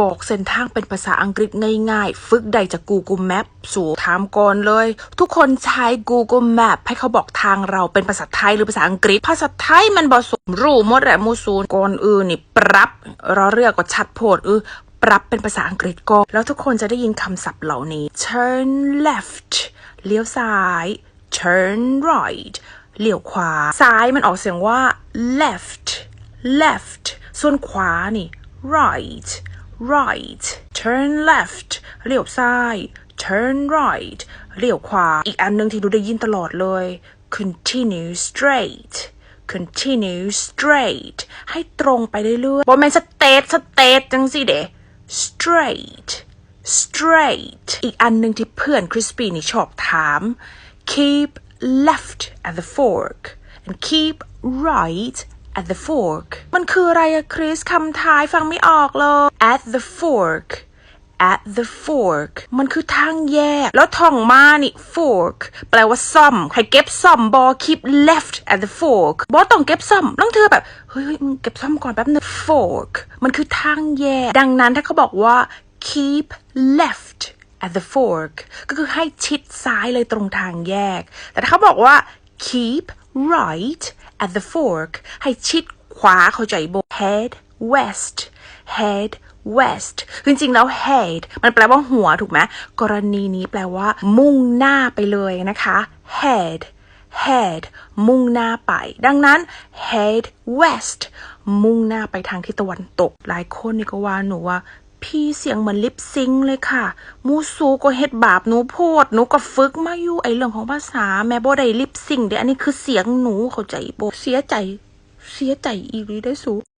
บอกเส้นทางเป็นภาษาอังกฤษง่ายๆ ฝึกได้จาก Google Map สู่ถามก่อนเลย ทุกคนใช้ Google Map ให้เขาบอกทางเราเป็นภาษาไทยหรือภาษาอังกฤษ ภาษาไทยมันบอสมรู้มดแหละมูซูนก่อนอื่นนี่ปรับรอเรือก็ชัดโพดเออปรับเป็นภาษาอังกฤษก่อนแล้วทุกคนจะได้ยินคำศัพท์เหล่านี้ turn left เลี้ยวซ้าย turn right เลี้ยวขวา ซ้ายมันออกเสียงว่า left left ส่วนขวานี่ right right turn left เลี้ยวซ้าย turn right เลี้ยวขวา อีกอันหนึ่งที่ดูได้ยินตลอดเลย continue straight continue straight ให้ตรงไปเรื่อยๆบ่แม่น straight straight จังสิเด straight straight อีกอันหนึ่งที่เพื่อนคริสปี้นี่ชอบถาม keep left at the fork and keep right at the fork มันคืออะไรอะคริสคำท้ายฟังไม่ออกเลย at the fork at the fork มันคือทางแยก แล้วท่องมานี่ fork แปลว่าซ่อม ใครเก็บซ่อมบอ keep left at the fork บอต้องเก็บซ่อมต้องเธอแบบ เฮ้ยเฮ้ยมึงเก็บซ่อมก่อนแป๊บนึง fork มันคือทางแยก ดังนั้นถ้าเขาบอกว่า keep left at the fork ก็คือให้ชิดซ้ายเลยตรงทางแยก แต่ถ้าเขาบอกว่า keep right at the fork ให้ชิดขวาเข้าใจโบ head west head west คือจริงๆแล้ว head มันแปลว่าหัวถูกไหมกรณีนี้แปลว่า มุ่งหน้าไปเลยนะคะ head head มุ่งหน้าไป ดังนั้น head west มุ่งหน้าไปทางทิศตะวันตก หลายคนนี่ก็ว่าหนูว่า พี่เสียงเหมือนลิปซิงเลยค่ะ มูซูก็เฮ็ดบาปหนูโพดหนูก็ฝึกมาอยู่ไอเรื่องของภาษาแม่บ่ได้ลิปซิงเด้อันนี้คือเสียงหนูเข้าใจบ่เสียใจ เสียใจอีหลีได้อสู